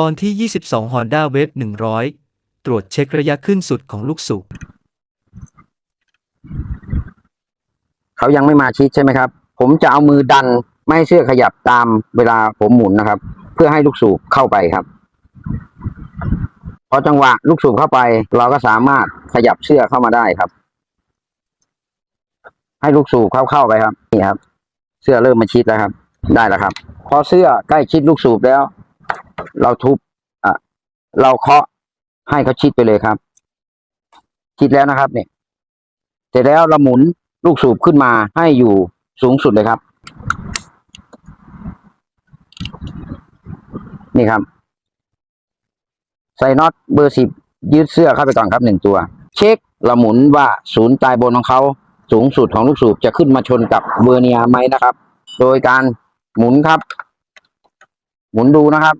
ตอนที่ 22 Honda Wave 100 ตรวจเช็คระยะขึ้นสุดของลูกสูบ เขายังไม่มาชิดใช่ไหมครับ ผมจะเอามือดันไม่ให้เสื้อขยับตามเวลาผมหมุนนะครับ เพื่อให้ลูกสูบเข้าไปครับพอจังหวะลูกสูบเข้าไป เราก็สามารถขยับเสื้อเข้ามาได้ครับ ให้ลูกสูบเข้าเข้าไปครับ นี่ครับ เสื้อเริ่มมาชิดแล้วครับ ได้แล้วครับ พอเสื้อใกล้ชิดลูกสูบแล้ว เราทุบอะเราเคาะให้เขาชิดไปเลยครับ ชิดแล้วนะครับ เนี่ยเสร็จแล้วเราหมุนลูกสูบขึ้นมาให้อยู่สูงสุดเลยครับ นี่ครับ ใส่น็อตเบอร์สิบยืดเสื้อเข้าไปก่อนครับหนึ่งตัว เช็คเราหมุนว่าศูนย์ตายบนของเขาสูงสุดของลูกสูบจะขึ้นมาชนกับเบอร์เนียไหมนะครับ โดยการหมุนครับ หมุนดูนะครับ